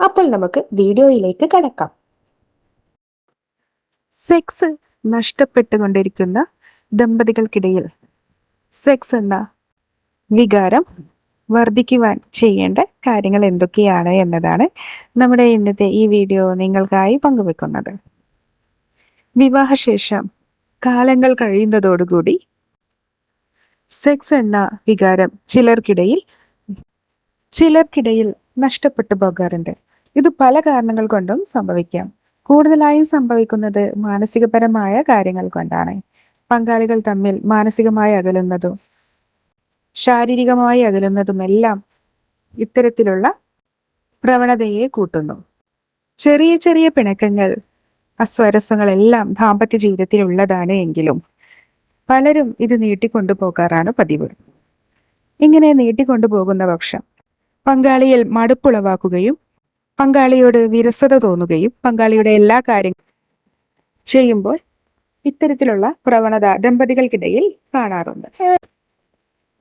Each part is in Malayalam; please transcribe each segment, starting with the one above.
അപ്പോൾ നമുക്ക് വീഡിയോയിലേക്ക് കടക്കാം. സെക്സ് നഷ്ടപ്പെട്ടുകൊണ്ടിരിക്കുന്ന ദമ്പതികൾക്കിടയിൽ സെക്സ് എന്ന വികാരം വർദ്ധിക്കുവാൻ ചെയ്യേണ്ട കാര്യങ്ങൾ എന്തൊക്കെയാണ് എന്നതാണ് നമ്മുടെ ഇന്നത്തെ ഈ വീഡിയോ നിങ്ങൾക്കായി പങ്കുവെക്കുന്നത്. വിവാഹശേഷം കാലങ്ങൾ കഴിയുന്നതോടുകൂടി സെക്സ് എന്ന വികാരം ചിലർക്കിടയിൽ ചിലർക്കിടയിൽ നഷ്ടപ്പെട്ടു പോകാറുണ്ട്. ഇത് പല കാരണങ്ങൾ കൊണ്ടും സംഭവിക്കാം. കൂടുതലായും സംഭവിക്കുന്നത് മാനസികപരമായ കാര്യങ്ങൾ കൊണ്ടാണ്. പങ്കാളികൾ തമ്മിൽ മാനസികമായി അകലുന്നതും ശാരീരികമായി അകലുന്നതുമെല്ലാം ഇത്തരത്തിലുള്ള പ്രവണതയെ കൂട്ടുന്നു. ചെറിയ ചെറിയ പിണക്കങ്ങൾ അസ്വരസങ്ങളെല്ലാം ദാമ്പത്യ ജീവിതത്തിൽ ഉള്ളതാണ് എങ്കിലും പലരും ഇത് നീട്ടിക്കൊണ്ടു പോകാറാണ് പതിവ്. ഇങ്ങനെ നീട്ടിക്കൊണ്ടുപോകുന്ന പക്ഷം പങ്കാളിയിൽ മടുപ്പുളവാക്കുകയും പങ്കാളിയോട് വിരസത തോന്നുകയും പങ്കാളിയുടെ എല്ലാ കാര്യങ്ങളും ചെയ്യുമ്പോൾ ഇത്തരത്തിലുള്ള പ്രവണത ദമ്പതികൾക്കിടയിൽ കാണാറുണ്ട്.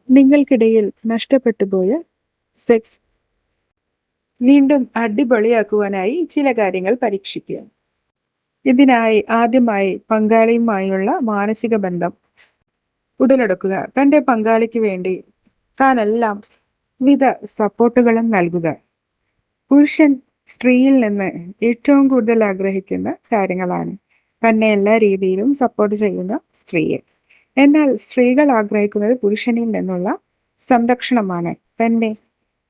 നിങ്ങൾക്കിടയിൽ നഷ്ടപ്പെട്ടു പോയ സെക്സ് വീണ്ടും അടിപൊളിയാക്കുവാനായി ചില കാര്യങ്ങൾ പരീക്ഷിക്കുക. ഇതിനായി ആദ്യമായി പങ്കാളിയുമായുള്ള മാനസിക ബന്ധം ഉടലെടുക്കുക. തന്റെ പങ്കാളിക്ക് വേണ്ടി താനെല്ലാം വിധ സപ്പോർട്ടുകളും നൽകുക. പുരുഷൻ സ്ത്രീയിൽ നിന്ന് ഏറ്റവും കൂടുതൽ ആഗ്രഹിക്കുന്ന കാര്യങ്ങളാണ്. തന്നെ എല്ലാ രീതിയിലും സപ്പോർട്ട് ചെയ്യുന്ന സ്ത്രീയെ. എന്നാൽ സ്ത്രീകൾ ആഗ്രഹിക്കുന്നത് പുരുഷനിൽ നിന്നുള്ള സംരക്ഷണമാണ്. തന്നെ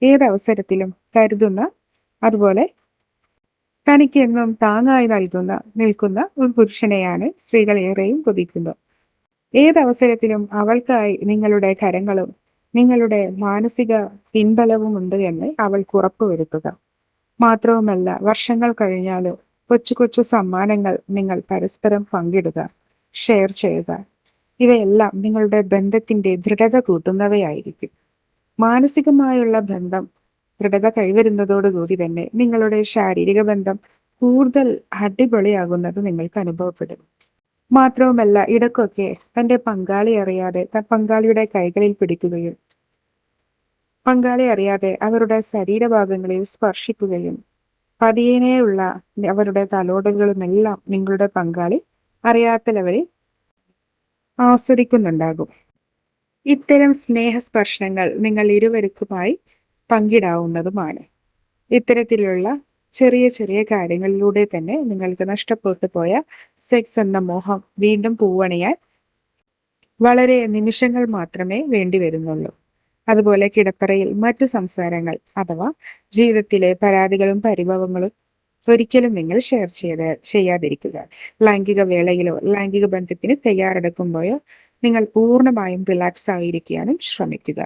ഏതവസരത്തിലും കരുതുന്ന അതുപോലെ തനിക്ക് എന്നും താങ്ങായി നൽകുന്ന നിൽക്കുന്ന ഒരു പുരുഷനെയാണ് സ്ത്രീകൾ ഏറെയും കൊതിക്കുന്നത്. ഏതവസരത്തിലും അവൾക്കായി നിങ്ങളുടെ കരങ്ങളും നിങ്ങളുടെ മാനസിക പിൻബലവും ഉണ്ട് എന്ന് അവൾക്ക് ഉറപ്പുവരുത്തുക മാത്രവുമല്ല വർഷങ്ങൾ കഴിഞ്ഞാലോ കൊച്ചു കൊച്ചു സമ്മാനങ്ങൾ നിങ്ങൾ പരസ്പരം പങ്കിടുക ഷെയർ ചെയ്യുക. ഇവയെല്ലാം നിങ്ങളുടെ ബന്ധത്തിന്റെ ദൃഢത കൂട്ടുന്നവയായിരിക്കും. മാനസികമായുള്ള ബന്ധം ദൃഢത കൈവരുന്നതോടുകൂടി തന്നെ നിങ്ങളുടെ ശാരീരിക ബന്ധം കൂടുതൽ അടിപൊളിയാകുന്നത് നിങ്ങൾക്ക് അനുഭവപ്പെടും. മാത്രവുമല്ല ഇടക്കൊക്കെ തന്റെ പങ്കാളി അറിയാതെ പങ്കാളിയുടെ കൈകളിൽ പിടിക്കുകയും പങ്കാളി അറിയാതെ അവരുടെ ശരീരഭാഗങ്ങളിൽ സ്പർശിക്കുകയും പതിയനെയുള്ള അവരുടെ തലോടലുകളുമെല്ലാം നിങ്ങളുടെ പങ്കാളി അറിയാത്ത ലെവലിൽ ആസ്വദിക്കുന്നുണ്ടാകും. ഇത്തരം സ്നേഹസ്പർശനങ്ങൾ നിങ്ങൾ ഇരുവർക്കുമായി പങ്കിടാവുന്നതുമാണ്. ഇത്തരത്തിലുള്ള ചെറിയ ചെറിയ കാര്യങ്ങളിലൂടെ തന്നെ നിങ്ങൾക്ക് നഷ്ടപ്പെട്ടു പോയ സെക്സ് എന്ന മോഹം വീണ്ടും പൂവണിയാൻ വളരെ നിമിഷങ്ങൾ മാത്രമേ വേണ്ടി വരുന്നുള്ളൂ. അതുപോലെ കിടപ്പറയിൽ മറ്റു സംസാരങ്ങൾ അഥവാ ജീവിതത്തിലെ പരാതികളും പരിഭവങ്ങളും ഒരിക്കലും നിങ്ങൾ ഷെയർ ചെയ്ത് ചെയ്യാതിരിക്കുക. ലൈംഗിക വേളയിലോ ലൈംഗിക ബന്ധത്തിന് തയ്യാറെടുക്കുമ്പോഴോ നിങ്ങൾ പൂർണമായും റിലാക്സ് ആയിരിക്കാനും ശ്രമിക്കുക.